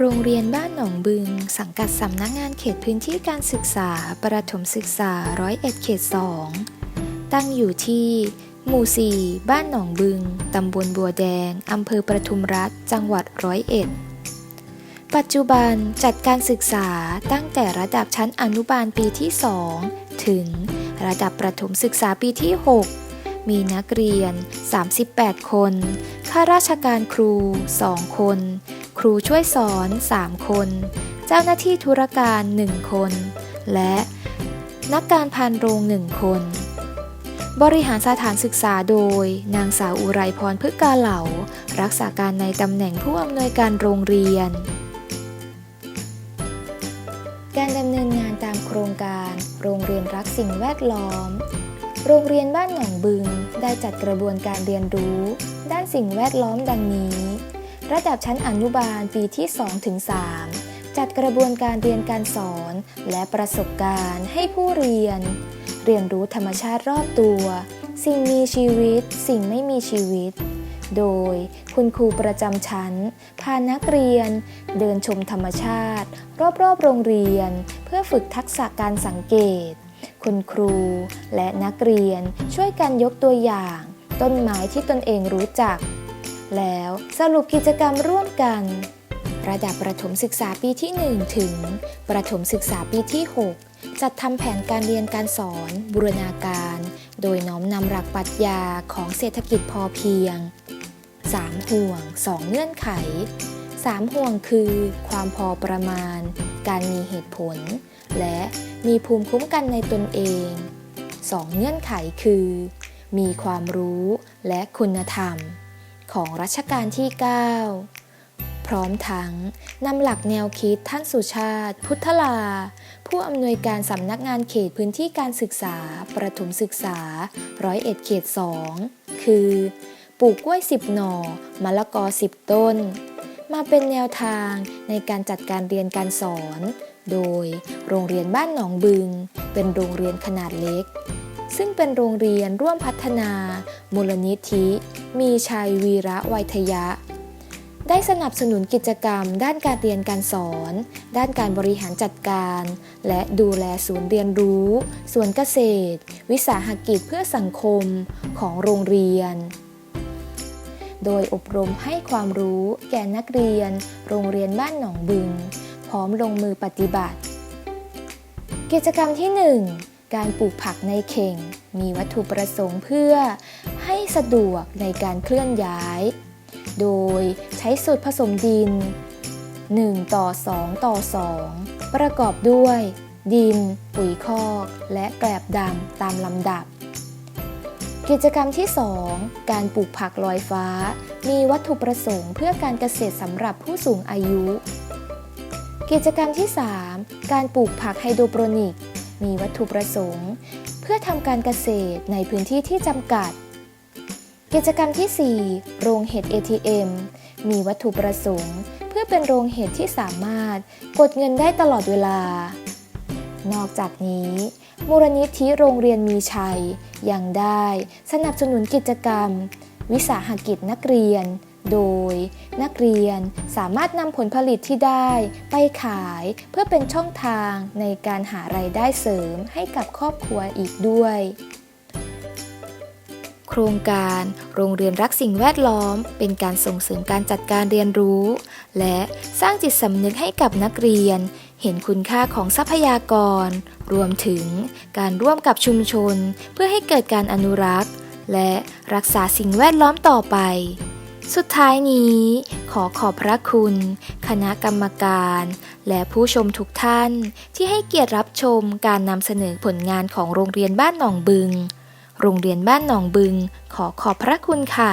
โรงเรียนบ้านหนองบึง สังกัดสำนักงานเขตพื้นที่การศึกษา ประถมศึกษาร้อยเอ็ดเขตสองตั้งอยู่ที่ หมู่ 4 บ้านหนองบึง ตำบลบัวแดง อำเภอประทุมรัฐ จังหวัดร้อยเอ็ด ปัจจุบันจัดการศึกษาตั้งแต่ระดับชั้นอนุบาลปีที่ 2 ถึงระดับประถมศึกษาปีที่ 6มีนักเรียน 38 คน ข้าราชการครู 2 คน รูช่วยสอน 3 คน เจ้าหน้าที่ธุรการ 1 คน และนักการพานโรง 1 คน บริหารสถานศึกษาโดย นางสาวอุไรพรพฤกกาเหลา รักษาการในตำแหน่งผู้อำนวยการโรงเรียน การดำเนินงานตามโครงการ โรงเรียนรักสิ่งแวดล้อมโรงเรียนบ้านหนองบึงได้จัดกระบวนการเรียนรู้ ด้านสิ่งแวดล้อมดังนี้ ระดับชั้นอนุบาลปีที่ 2-3 จัดกระบวนการเรียนการสอนและประสบการณ์ให้ผู้เรียน เรียนรู้ธรรมชาติรอบตัว สิ่งมีชีวิต สิ่งไม่มีชีวิต โดยคุณครูประจำชั้น พานักเรียน เดินชมธรรมชาติ รอบๆโรงเรียน เพื่อฝึกทักษะการสังเกต คุณครูและนักเรียนช่วยกันยกตัวอย่าง ต้นไม้ที่ตนเองรู้จัก แล้วสรุปกิจกรรมร่วมกัน ระดับประถมศึกษาปีที่ 1 ถึง ประถมศึกษาปีที่ 6 จัดทำแผนการเรียนการสอนบูรณาการ โดยน้อมนำหลักปรัชญาของเศรษฐกิจพอเพียง 3 ห่วง 2 เงื่อนไข 3 ห่วงคือ ความพอประมาณ การมีเหตุผล และมีภูมิคุ้มกันในตนเอง 2 เงื่อนไขคือ มีความรู้และคุณธรรม ของรัชกาลที่ 9 พร้อมทั้งนำหลักแนวคิดท่านสุชาติ พุทธลา ผู้อำนวยการสำนักงานเขตพื้นที่การศึกษา ประถมศึกษาร้อยเอ็ดเขต2คือ ปลูกกล้วย 10 หน่อมะละกอ 10 ต้น มาเป็นแนวทางในการจัดการเรียนการสอน โดยโรงเรียนบ้านหนองบึง เป็นโรงเรียนขนาดเล็กซึ่งเป็นโรงเรียนร่วมพัฒนา มูลนิธิ มีชัยวีระไวยทยะ ได้สนับสนุนกิจกรรม ด้านการเรียนการสอน ด้านการบริหารจัดการ และดูแลศูนย์เรียนรู้สวนเกษตร วิสาหกิจเพื่อสังคมของโรงเรียน โดยอบรมให้ความรู้แก่นักเรียน โรงเรียนบ้านหนองบึง พร้อมลงมือปฏิบัติ กิจกรรมที่ 1 การปลูกผักในเข่งมีวัตถุประสงค์เพื่อ ให้สะดวกในการเคลื่อนย้าย โดยใช้สูตรผสมดิน 1 ต่อ 2 ต่อ 2 ประกอบด้วย ดิน ปุ๋ยคอก และแกลบดำตามลำดับ กิจกรรมที่ 2 การปลูกผักลอยฟ้า มีวัตถุประสงค์เพื่อการเกษตรสำหรับผู้สูงอายุ กิจกรรมที่ 3 การปลูกผักไฮโดรโปรนิก มีวัตถุประสงค์ เพื่อทำการเกษตรในพื้นที่ที่จำกัด กิจกรรมที่ 4 โรงเห็ด ATM มีวัตถุประสงค์ เพื่อเป็นโรงเห็ดที่สามารถกดเงินได้ตลอดเวลา นอกจากนี้ มูลนิธิโรงเรียนมีชัย ยังได้สนับสนุนกิจกรรม วิสาหกิจนักเรียน โดย นักเรียนสามารถนำผลผลิตที่ได้ไปขายเพื่อเป็นช่องทางในการหารายได้เสริมให้กับครอบครัวอีกด้วย ครงการ โรงเรียนรักสิ่งแวดล้อม เป็นการส่งเสริมการจัดการเรียนรู้ และสร้างจิตสำนึกให้กับนักเรียน เห็นคุณค่าของทรัพยากร รวมถึงการร่วมกับชุมชน เพื่อให้เกิดการอนุรักษ์ และรักษาสิ่งแวดล้อมต่อไปสุดท้ายนี้ ขอขอบพระคุณ คณะกรรมการ และผู้ชมทุกท่าน ที่ให้เกียรติรับชมการนำเสนอผลงานของโรงเรียนบ้านหนองบึง โรงเรียนบ้านหนองบึง ขอขอบพระคุณค่ะ